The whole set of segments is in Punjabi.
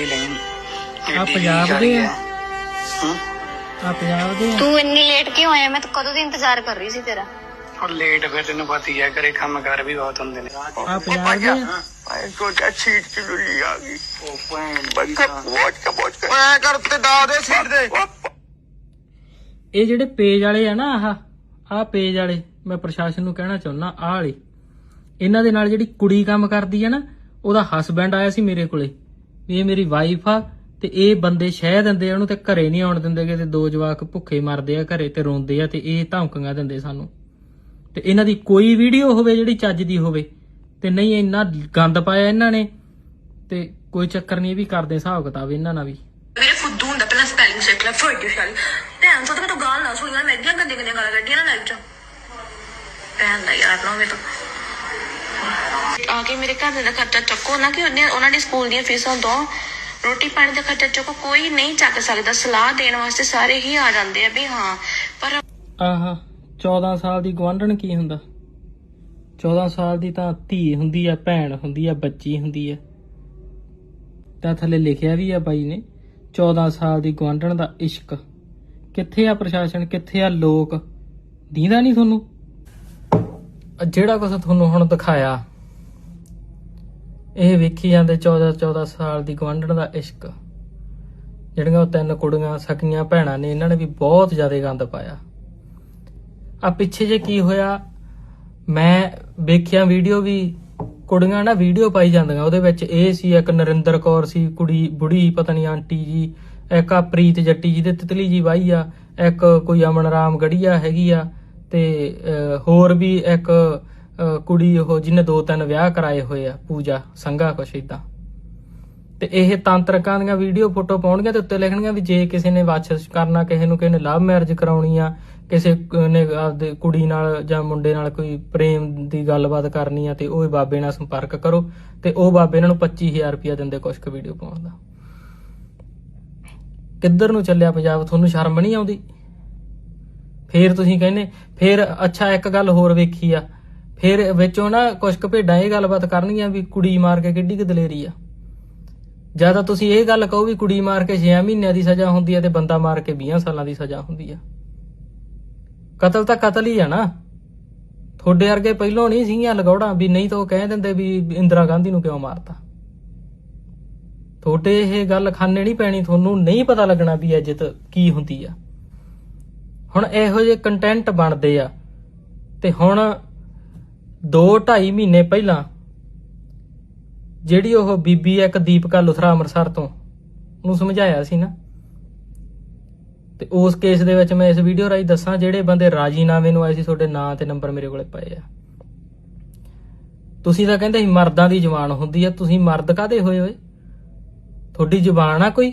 ਵੀ ਲਈ ਆ ਪੰਜਾਬ ਦੇ ਆ। ਹੂੰ? ਆ ਪੰਜਾਬ ਦੇ ਆ। ਤੂੰ ਇੰਨੀ ਲੇਟ ਕਿਉਂ ਆਇਆ? ਮੈਂ ਤਾਂ ਕਦੋਂ ਦੀ ਇੰਤਜ਼ਾਰ ਕਰ ਰਹੀ ਸੀ ਤੇਰਾ। ਉਹ ਲੇਟ ਫਿਰ ਤੈਨੂੰ ਪਤਾ ਹੀ ਹੈ ਕਰੇ ਕੰਮ ਕਰ ਵੀ ਬਹੁਤ ਹੁੰਦੇ ਨੇ। ਆ ਪੰਜਾਬ ਦੇ ਆ। ਆਏ ਛੋਟਾ ਸੀਟ ਚ ਲੁੱਲੀ ਆ ਗਈ। ਉਹ ਭੈਣ ਬੱਕਾ ਪੋਚ ਕੇ ਪੋਚ ਕੇ। ਐ ਕਰਤੇ ਦਾ ਦੇ ਸੀਟ ਦੇ। ਇਹ ਜਿਹੜੇ ਪੇਜ ਵਾਲੇ ਆ ਨਾ ਆਹ ਆਹ ਪੇਜ ਵਾਲੇ ਮੈਂ ਪ੍ਰਸ਼ਾਸਨ ਨੂੰ ਕਹਿਣਾ ਚਾਹੁੰਦਾ ਆਹ ਵਾਲੇ। ਇਹਨਾਂ ਦੇ ਨਾਲ ਜਿਹੜੀ ਕੁੜੀ ਕੰਮ ਕਰਦੀ ਆ ਨਾ ਉਹਦਾ ਹਸਬੈਂਡ ਆਇਆ ਸੀ ਮੇਰੇ ਕੋਲੇ। ਵੀ ਇਹ ਮੇਰੀ ਵਾਈਫ ਆ ਤੇ ਇਹ ਬੰਦੇ ਸ਼ਹਿ ਦਿੰਦੇ ਉਹਨੂੰ ਤੇ ਘਰੇ ਨਹੀਂ ਆਉਣ ਦਿੰਦੇ ਤੇ ਦੋ ਜਵਾਕ ਭੁੱਖੇ ਮਰਦੇ ਆ ਘਰੇ ਤੇ ਰੋਂਦੇ ਆ ਤੇ ਇਹ ਧਮਕੀਆਂ ਦਿੰਦੇ ਸਾਨੂੰ। ਤੇ ਇਹਨਾਂ ਦੀ ਕੋਈ ਵੀਡੀਓ ਹੋਵੇ ਜਿਹੜੀ ਚੱਜ ਦੀ ਹੋਵੇ, ਤੇ ਨਹੀਂ ਇੰਨਾ ਗੰਦ ਪਾਇਆ ਇਹਨਾਂ ਨੇ, ਤੇ ਕੋਈ ਚੱਕਰ ਨਹੀਂ ਵੀ ਕਰਦੇ ਹਿਸਾਬ ਕਿਤਾਬ ਇਹਨਾਂ ਨਾਲ ਵੀ। ਮੇਰੇ ਫੁੱਦੂ ਹੁੰਦਾ, ਪਹਿਲਾਂ ਸਪੈਲਿੰਗ ਸਿੱਖ ਲੈ ਫੋਰਟੀ ਵਾਲੀ ਭੈਣ ਤੋਂ ਤਾਂ ਮੈਨੂੰ ਗਾਲ ਨਾ ਸੁਣੀਆਂ ਮੈਂ ਇੱਡੀਆਂ ਗੰਦੀਆਂ ਗੰਦੀਆਂ ਗਾਲਾਂ ਕੱਢੀਆਂ ਨਾ ਲਾਈਫ 'ਚ। ਭੈਣ ਦਾ ਯਾਰ ਨਾ ਮੈਂ ਤਾਂ। ਆ ਕੇ ਮੇਰੇ ਘਰ ਦਾ ਖਰਚਾ ਚੱਕੋ ਨਾ ਕਿ ਉਹਨੇ ਉਹਨਾਂ ਦੀ ਸਕੂਲ ਦੀਆਂ ਫੀਸਾਂ ਦੋ। ਰੋਟੀ ਪਾਣੀ ਦਾ ਖਰਚਾ ਚੱਕੋ, ਕੋਈ ਨਹੀਂ ਚੱਕ ਸਕਦਾ। ਸਲਾਹ ਦੇਣ ਵਾਸਤੇ ਸਾਰੇ ਹੀ ਆ ਜਾਂਦੇ ਆ ਵੀ ਹਾਂ, ਪਰ ਆਹਾ 14 ਸਾਲ ਦੀ ਗਵਾਂਢਣ ਕੀ ਹੁੰਦਾ? 14 ਸਾਲ ਦੀ ਤਾਂ ਧੀ ਹੁੰਦੀ ਆ, ਭੈਣ ਹੁੰਦੀ ਆ, ਬੱਚੀ ਹੁੰਦੀ ਆ। ਤਾਂ ਥੱਲੇ ਲਿਖਿਆ ਵੀ ਆ ਬਾਈ ਨੇ 14 ਸਾਲ ਦੀ ਗਵਾਂਢਣ ਦਾ ਇਸ਼ਕ। ਕਿੱਥੇ ਆ ਪ੍ਰਸ਼ਾਸਨ? ਕਿੱਥੇ ਆ ਲੋਕ? ਦੀਦਾ ਨਹੀਂ ਤੁਹਾਨੂੰ? ਜਿਹੜਾ ਕੁਝ ਤੁਹਾਨੂੰ ਹੁਣ ਦਿਖਾਇਆ ਇਹ ਵੇਖੀ ਜਾਂਦੇ 14 14 ਸਾਲ ਦੀ ਗਵਾਂਢਣ ਦਾ ਇਸ਼ਕ। ਜਿਹੜੀਆਂ ਉਹ ਤਿੰਨ ਕੁੜੀਆਂ, ਸਕੀਆਂ ਭੈਣਾਂ ਨੇ, ਇਹਨਾਂ ਨੇ ਵੀ ਬਹੁਤ ਜ਼ਿਆਦਾ ਗੰਦ ਪਾਇਆ। ਆ ਪਿੱਛੇ ਜੇ ਕੀ ਹੋਇਆ, ਮੈਂ ਵੇਖਿਆ ਵੀਡੀਓ ਵੀ, ਕੁੜੀਆਂ ਨਾ ਵੀਡੀਓ ਪਾਈ ਜਾਂਦੀਆਂ, ਉਹਦੇ ਵਿੱਚ ਇਹ ਸੀ, ਇੱਕ ਨਰਿੰਦਰ ਕੌਰ ਸੀ, ਕੁੜੀ ਬੁੜੀ, ਪਤਾ ਨਹੀਂ ਆਂਟੀ ਜੀ, ਇੱਕ ਆ ਪ੍ਰੀਤ ਜੱਟੀ ਜੀ ਦੇ ਤਿਤਲੀ ਜੀ ਵਾਈ ਆ, ਇੱਕ ਕੋਈ ਅਮਨ ਰਾਮ ਗੜੀਆ ਹੈਗੀ ਆ, ਤੇ ਹੋਰ ਵੀ ਇੱਕ ਕੁੜੀ ਉਹ ਜਿਹਨੇ ਦੋ ਤਿੰਨ ਵਿਆਹ ਕਰਾਏ ਹੋਏ ਆ, ਪੂਜਾ, ਸੰਘਾ ਕੁਛ ਇਦਾਂ ਤੇ ਇਹ ਤਾਂਤਰਿਕਾਂ ਦੀਆਂ ਵੀਡੀਓ ਫੋਟੋ ਪਾਉਣਗੀਆਂ ਤੇ ਉੱਤੇ ਲਿਖਣਗੀਆਂ ਵੀ ਜੇ ਕਿਸੇ ਨੇ ਵਾਚਸ ਕਰਨਾ, ਕਿਸੇ ਨੂੰ ਕਿਸੇ ਨੇ ਲਵ ਮੈਰਿਜ ਕਰਾਉਣੀ ਆ, ਕਿਸੇ ਕ- ਨੇ ਆਪਦੇ ਕੁੜੀ ਨਾਲ ਜਾਂ ਮੁੰਡੇ ਨਾਲ ਕੋਈ ਪ੍ਰੇਮ ਦੀ ਗੱਲਬਾਤ ਕਰਨੀ ਆ ਤੇ ਉਹ ਬਾਬੇ ਨਾਲ ਸੰਪਰਕ ਕਰੋ ਤੇ ਉਹ ਬਾਬੇ ਇਹਨਾਂ ਨੂੰ 25000 ਰੁਪਇਆ ਦਿੰਦੇ ਕੁਛ ਕੁ ਵੀਡੀਓ ਪਾਉਣ ਦਾ। ਕਿੱਧਰ ਨੂੰ ਚੱਲਿਆ ਪੰਜਾਬ? ਤੁਹਾਨੂੰ ਸ਼ਰਮ ਨਹੀਂ ਆਉਂਦੀ? ਫੇਰ ਤੁਸੀਂ ਕਹਿੰਦੇ, ਫੇਰ ਅੱਛਾ ਇੱਕ ਗੱਲ ਹੋਰ ਵੇਖੀ ਆ ਫਿਰ ਵਿੱਚੋਂ ਨਾ ਕੁਛ ਕੁ ਭੇਡਾਂ ਇਹ ਗੱਲਬਾਤ ਕਰਨਗੀਆਂ ਵੀ ਕੁੜੀ ਮਾਰ ਕੇ ਕਿੱਡੀ ਕੁ ਦਲੇਰੀ ਆ। ਜ਼ਿਆਦਾ ਤੁਸੀਂ ਇਹ ਗੱਲ ਕਹੋ ਵੀ ਕੁੜੀ ਮਾਰ ਕੇ 6 ਮਹੀਨਿਆਂ ਦੀ ਸਜ਼ਾ ਹੁੰਦੀ ਹੈ ਤੇ ਬੰਦਾ ਮਾਰ ਕੇ 20 ਸਾਲਾਂ ਦੀ ਸਜ਼ਾ ਹੁੰਦੀ ਆ। ਕਤਲ ਤਾਂ ਕਤਲ ਹੀ ਆ ਨਾ। ਤੁਹਾਡੇ ਵਰਗੇ ਪਹਿਲੋਂ ਨਹੀਂ ਸੀਗੀਆਂ ਲਗੌੜਾਂ ਵੀ ਨਹੀਂ ਤਾਂ ਉਹ ਕਹਿ ਦਿੰਦੇ ਵੀ ਇੰਦਰਾ ਗਾਂਧੀ ਨੂੰ ਕਿਉਂ ਮਾਰਤਾ। ਤੁਹਾਡੇ ਇਹ ਗੱਲ ਖਾਨੇ ਨਹੀਂ ਪੈਣੀ, ਤੁਹਾਨੂੰ ਨਹੀਂ ਪਤਾ ਲੱਗਣਾ ਵੀ ਇੱਜ਼ਤ ਕੀ ਹੁੰਦੀ ਆ। ਹੁਣ ਇਹੋ ਜਿਹੇ ਕੰਟੈਂਟ ਬਣਦੇ ਆ ਤੇ ਹੁਣ 2 2.5 ਮਹੀਨੇ ਪਹਿਲਾਂ ਜਿਹੜੀ ਉਹ ਬੀਬੀ ਇੱਕ ਦੀਪਕਾ ਲੁਥਰਾ ਅੰਮ੍ਰਿਤਸਰ ਤੋਂ, ਉਹਨੂੰ ਸਮਝਾਇਆ ਸੀ ਨਾ। ਤੇ ਉਸ ਕੇਸ ਦੇ ਵਿੱਚ ਮੈਂ ਇਸ ਵੀਡੀਓ ਰਾਹੀਂ ਦੱਸਾਂ, ਜਿਹੜੇ ਬੰਦੇ ਰਾਜੀਨਾਮੇ ਨੂੰ ਆਏ ਸੀ, ਤੁਹਾਡੇ ਨਾਂ ਤੇ ਨੰਬਰ ਮੇਰੇ ਕੋਲੇ ਪਏ ਆ। ਤੁਸੀਂ ਤਾਂ ਕਹਿੰਦੇ ਸੀ ਮਰਦਾਂ ਦੀ ਜ਼ੁਬਾਨ ਹੁੰਦੀ ਆ, ਤੁਸੀਂ ਮਰਦ ਕਾਦੇ ਹੋਏ ਹੋਏ? ਤੁਹਾਡੀ ਜ਼ੁਬਾਨ ਆ ਕੋਈ?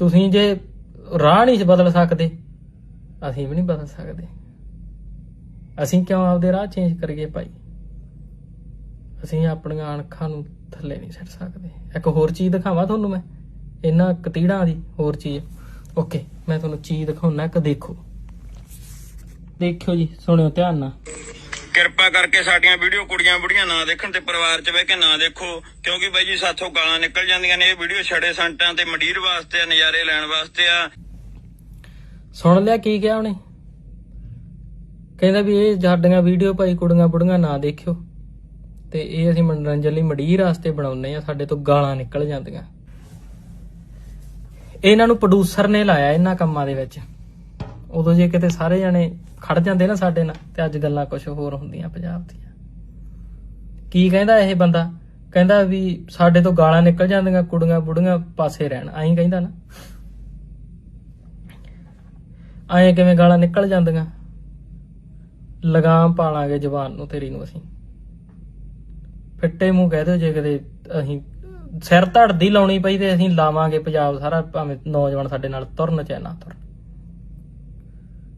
ਤੁਸੀਂ ਜੇ ਰਾਹ ਨਹੀਂ ਬਦਲ ਸਕਦੇ, ਅਸੀਂ ਵੀ ਨਹੀਂ ਬਦਲ ਸਕਦੇ। ਅਸੀਂ ਕਿਉਂ ਆਪਦੇ ਰਾਹ ਚੇਂਜ ਕਰੀਏ ਭਾਈ? ਅਸੀਂ ਆਪਣੀਆਂ ਅਣਖਾਂ ਨੂੰ ਥੱਲੇ ਨਹੀਂ ਛੱਡ ਸਕਦੇ। ਇੱਕ ਹੋਰ ਚੀਜ਼ ਦਿਖਾਵਾਂ ਤੁਹਾਨੂੰ ਮੈਂ। ਇਹਨਾਂ ਕਤੀੜਾਂ ਦੀ ਹੋਰ ਚੀਜ਼। ਓਕੇ ਮੈਂ ਤੁਹਾਨੂੰ ਚੀਜ਼ ਦਿਖਾਉਣਾ, ਇੱਕ ਦੇਖੋ। ਦੇਖਿਓ ਜੀ, ਸੁਣਿਓ ਧਿਆਨ ਨਾਲ। ਕਿਰਪਾ ਕਰਕੇ ਸਾਡੀਆਂ ਵੀਡੀਓ ਕੁੜੀਆਂ ਬੁੜੀਆਂ ਨਾ ਦੇਖਣ ਤੇ ਪਰਿਵਾਰ 'ਚ ਬਹਿ ਕੇ ਨਾ ਦੇਖੋ। ਕਿਉਂਕਿ ਬਾਈ ਜੀ ਸਾਥੋਂ ਗਾਲਾਂ ਨਿਕਲ ਜਾਂਦੀਆਂ ਨੇ, ਇਹ ਵੀਡੀਓ ਛੜੇ ਸੰਟਾਂ ਤੇ ਮੰਡੀਰ ਵਾਸਤੇ ਆ, ਨਜ਼ਾਰੇ ਲੈਣ ਵਾਸਤੇ ਆ। ਸੁਣ ਲਿਆ ਕੀ ਕਿਹਾ ਉਹਨੇ? ਕਹਿੰਦਾ ਵੀ ਇਹ ਸਾਡੀਆਂ ਵੀਡੀਓ ਭਾਈ ਕੁੜੀਆਂ ਬੁੜੀਆਂ ਨਾ ਦੇਖਿਓ। ਤੇ ਇਹ ਅਸੀਂ ਮਨੋਰੰਜਨ ਲਈ ਮੜੀਰ ਵਾਸਤੇ ਬਣਾਉਂਦੇ ਆ, ਸਾਡੇ ਤੋਂ ਗਾਲਾਂ ਨਿਕਲ ਜਾਂਦੀਆਂ। ਇਹਨਾਂ ਨੂੰ ਪ੍ਰੋਡਿਊਸਰ ਨੇ ਲਾਇਆ ਇਹਨਾਂ ਕੰਮਾਂ ਦੇ ਵਿੱਚ। ਉਦੋਂ ਜੇ ਕਿਤੇ ਸਾਰੇ ਜਣੇ ਖੜ ਜਾਂਦੇ ਨਾ ਸਾਡੇ ਨਾਲ, ਤੇ ਅੱਜ ਗੱਲਾਂ ਕੁਝ ਹੋਰ ਹੁੰਦੀਆਂ ਪੰਜਾਬ ਦੀਆਂ। ਕੀ ਕਹਿੰਦਾ ਇਹ ਬੰਦਾ? ਕਹਿੰਦਾ ਵੀ ਸਾਡੇ ਤੋਂ ਗਾਲਾਂ ਨਿਕਲ ਜਾਂਦੀਆਂ, ਕੁੜੀਆਂ ਬੁੜੀਆਂ ਪਾਸੇ ਰਹਿਣ। ਐਂ ਕਹਿੰਦਾ ਨਾ। ਐਂ ਕਿਵੇਂ ਗਾਲਾਂ ਨਿਕਲ ਜਾਂਦੀਆਂ? ਲਗਾਮ ਪਾਲਾਂਗੇ ਜ਼ਬਾਨ ਨੂੰ ਤੇਰੀ ਨੂੰ ਅਸੀਂ। ਫਿੱਟੇ ਮੂੰਹ ਕਹਿ ਦਿਓ ਜੇ ਕਦੇ ਅਸੀਂ, ਸਿਰ ਧੜਦੀ ਲਾਉਣੀ ਪਈ ਤੇ ਅਸੀਂ ਲਾਵਾਂਗੇ ਪੰਜਾਬ ਸਾਰਾ, ਭਾਵੇਂ ਨੌਜਵਾਨ ਸਾਡੇ ਨਾਲ ਤੁਰਨ ਚਾਹੇ ਨਾ ਤੁਰਨ।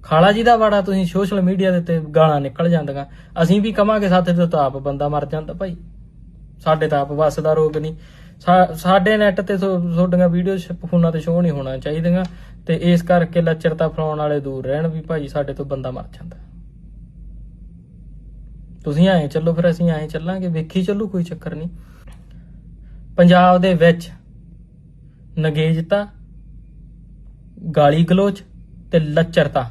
ਖਾਲਾ ਜੀ ਦਾ ਵਾੜਾ ਤੁਸੀਂ ਸੋਸ਼ਲ ਮੀਡੀਆ ਦੇ ਉੱਤੇ ਗਾਲਾਂ ਨਿਕਲ ਜਾਂਦੀਆਂ। ਅਸੀਂ ਵੀ ਕਵਾਂਗੇ ਸਾਥੇ ਤੋਂ ਤਾਂ ਆਪ ਬੰਦਾ ਮਰ ਜਾਂਦਾ ਭਾਈ। ਸਾਡੇ ਤਾਂ ਆਪ ਵੱਸ ਦਾ ਰੋਗ ਨਹੀਂ। ਸਾ- ਸਾਡੇ ਨੈਟ ਤੇ ਤੁਹਾਡੀਆਂ ਵੀਡੀਓ ਫੋਨਾਂ ਤੇ ਸ਼ੋਅ ਨਹੀਂ ਹੋਣਾ ਚਾਹੀਦੀਆਂ। ਤੇ ਇਸ ਕਰਕੇ ਲੱਚਰਤਾ ਫਲਾਉਣ ਵਾਲੇ ਦੂਰ ਰਹਿਣ ਵੀ ਭਾਈ ਸਾਡੇ ਤੋਂ ਬੰਦਾ ਮਰ ਜਾਂਦਾ। ਤੁਸੀਂ ਆਏ ਚੱਲੋ ਫਿਰ, ਅਸੀਂ ਆਏ ਚੱਲਾਂਗੇ। ਵੇਖੀ ਚੱਲੂ, ਕੋਈ ਚੱਕਰ ਨਹੀਂ। ਪੰਜਾਬ ਦੇ ਵਿੱਚ ਨਗੇਜਤਾ ਗਾਲੀ ਗਲੋਚ ਤੇ ਲੱਚਰਤਾ।